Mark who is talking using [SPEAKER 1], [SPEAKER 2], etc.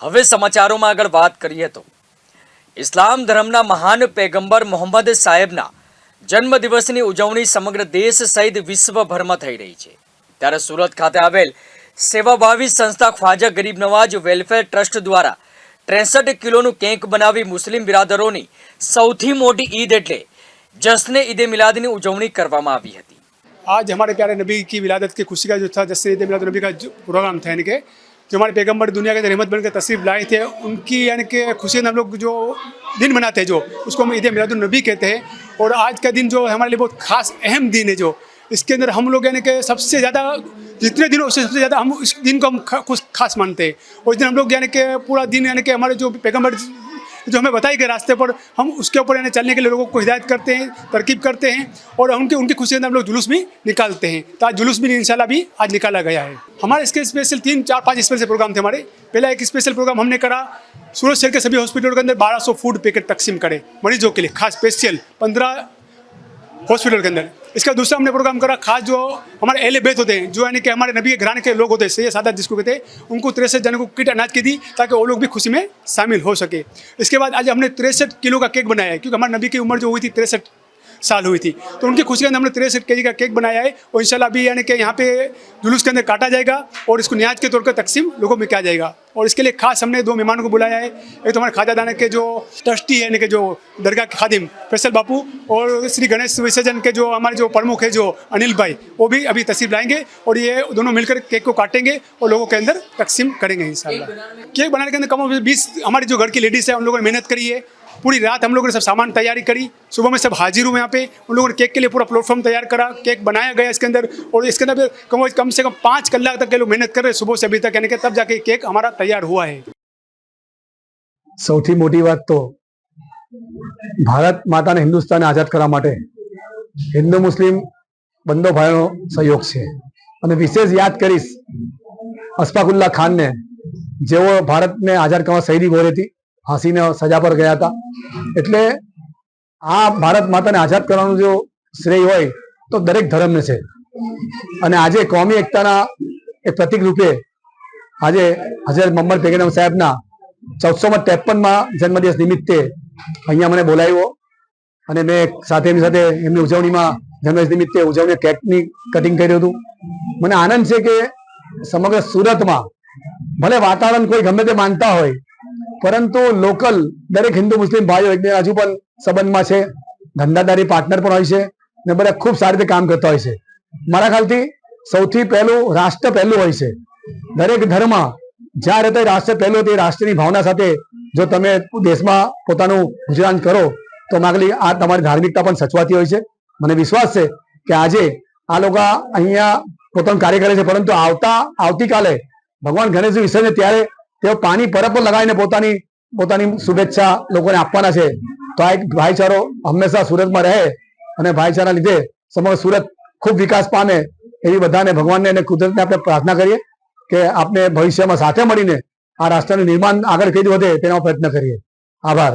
[SPEAKER 1] હવે સમાચારોમાં આગળ વાત કરીએ તો ઇસ્લામ ધર્મના મહાન પેગંબર મોહમ્મદ સાહેબના જન્મદિવસની ઉજવણી સમગ્ર દેશ સહિત વિશ્વભરમાં થઈ રહી છે ત્યારે સુરત ખાતે આવેલ સેવાભાવી સંસ્થા ખ્વાજા ગરીબ નવાજ વેલફેર ટ્રસ્ટ દ્વારા ત્રેસઠ કિલોનું કેક બનાવી મુસ્લિમ બિરાદરોની સૌથી મોટી ઈદ એટલે જશ્ને ઈદે મિલાદની ઉજવણી કરવામાં આવી હતી
[SPEAKER 2] आज हमारे प्यारे नबी की विलादत की खुशी का जो था जैसे ईद मिलाद नबी का जो प्रोग्राम था यानी कि जो हमारे पैगंबर दुनिया के रहमत के तस्वीर लाए थे, उनकी यानी कि खुशी हम लोग जो दिन मनाते हैं जो, उसको हम ईद मिलादुलनबी कहते हैं। और आज का दिन जो हमारे लिए बहुत खास अहम दिन है जो, इसके अंदर हम लोग यानी कि सबसे ज़्यादा, जितने दिन उससे सबसे ज़्यादा हम इस दिन को हम खुश, खास मानते हैं। उस दिन हम लोग यानी कि पूरा दिन यानी कि हमारे जो पैगंबर जो हमें बताई गए रास्ते पर, हम उसके ऊपर यानी चलने के लिए लोगों को हिदायत करते हैं, तरकीब करते हैं, और उनके, उनकी खुशी हम लोग जुलूस भी निकालते हैं। तो आज जुलूस भी इंशाल्लाह भी आज निकाला गया है। हमारे इसके स्पेशल तीन, चार, पाँच स्पेशल प्रोग्राम थे हमारे। पहला एक स्पेशल प्रोग्राम हमने करा, सूरत शहर के सभी हॉस्पिटलों के अंदर 1200 फ़ूड पैकेट तकसीम करें, मरीजों के लिए, खास स्पेशल पंद्रह हॉस्पिटल के अंदर इसका दूसरा हमने प्रोग्राम करा खास जो हमारे अहले बेत होते हैं जो यानी कि हमारे नबी के घराने के लोग होते हैं सैयद सादा जिसको कहते हैं उनको तिरसठ जनों को किट अनाज की दी ताकि वो लोग भी खुशी में शामिल हो सके इसके बाद आज हमने तिरसठ किलो का केक बनाया है क्योंकि हमारे नबी की उम्र जो हुई थी तिरसठ साल हुई थी। तो उनकी खुशी के अंदर हमने तिरसठ के का केक बनाया है और इंशाल्लाह अभी यानी कि यहाँ पे जुलूस के अंदर काटा जाएगा और इसको न्याज के तौर पर तकसीम लोगों में किया जाएगा। और इसके लिए खास हमने दो मेहमानों को बुलाया है। एक तो हमारे खाजा दाना के जो ट्रस्टी है यानी कि जो दरगाह के खादिम फैसल बापू और श्री गणेश विसर्जन के जो हमारे जो प्रमुख है जो अनिल भाई, वो भी अभी तस्वीर लाएँगे और ये दोनों मिलकर केक को काटेंगे और लोगों के अंदर तकसीम करेंगे इंशाल्लाह। केक बनाने के अंदर कम बीस हमारी जो घर की लेडीज़ है, उन लोगों ने मेहनत करी है। पूरी रात हम लोगों ने सब सामान तैयारी करी सुबह में सब हाजिर हुए यहाँ पे उन लोगों ने केक के लिए पूरा प्लेटफॉर्म तैयार करा केक बनाया गया इसके अंदर और इसके अंदर कम कम से कम पाँच कलाक तक के लोग मेहनत कर रहे हैं सुबह से अभी तक यानी कि तब जाके केक हमारा तैयार हुआ है
[SPEAKER 3] સૌથી મોટી વાત તો ભારત માતાને હિન્દુસ્તાને આઝાદ કરવા માટે હિન્દુ મુસ્લિમ બંદો ભાઈનો સહયોગ છે અને વિશેષ યાદ કરીશ અશફાકુલ્લા ખાનને જેઓ ભારતને આઝાદ કરવા શહીદી ગોળી હતી ફાંસીને સજા પર ગયા હતા. એટલે આ ભારત માતાને આઝાદ કરવાનું જો શ્રેય હોય, તો દરેક ધર્મને છે. અને આજે કોમી એકતાના એક પ્રતિક રૂપે આજે હઝરત મોહમ્મદ પેગેનમ સાહેબના ચૌદસોમાં ત્રેપનમાં જન્મદિવસ નિમિત્તે અહીંયા મને બોલાવ્યો. અને મેં સાથે એમની સાથે એમની ઉજવણીમાં જન્મદિવસ નિમિત્તે ઉજવણી કેકની કટિંગ કર્યું હતું. મને આનંદ છે કે સમગ્ર સુરતમાં ભલે વાતાવરણ કોઈ ગમે તે માનતા હોય પરંતુ લોકલ દરેક હિન્દુ, મુસ્લિમ ભાઈઓ એકબીજા હજુ પણ સંબંધમાં છે, ધંધાદારી પાર્ટનર પણ હોય છે ને બધા ખૂબ સારી રીતે કામ કરતા હોય છે. મારા ખ્યાલથી સૌથી પહેલું રાષ્ટ્ર પહેલું હોય છે. દરેક ધર્મ જ્યાં રહેતા રાષ્ટ્ર પહેલું તે રાષ્ટ્રની ભાવના સાથે જો તમે દેશમાં પોતાનું ગુજરાન કરો, તો માગલી આ તમારી ધાર્મિકતા પણ સચવાતી હોય છે. મને વિશ્વાસ છે કે આજે આ લોકો અહીંયા પોતાનું કાર્ય કરે છે, પરંતુ આવતા, આવતીકાલે ભગવાન ગણેશજી વિસર્જન ત્યારે તેઓ પાણી પર લગાવીને પોતાની પોતાની શુભેચ્છા લોકોને આપવાના છે. તો આ એક ભાઈચારો હંમેશા સુરતમાં રહે અને ભાઈચારા લીધે સમગ્ર સુરત ખૂબ વિકાસ પામે એવી બધાને ભગવાનને અને કુદરતને આપણે પ્રાર્થના કરીએ કે આપણે ભવિષ્યમાં સાથે મળીને આ રાષ્ટ્રનું નિર્માણ આગળ કઈ વધે તેનો પ્રયત્ન કરીએ. આભાર.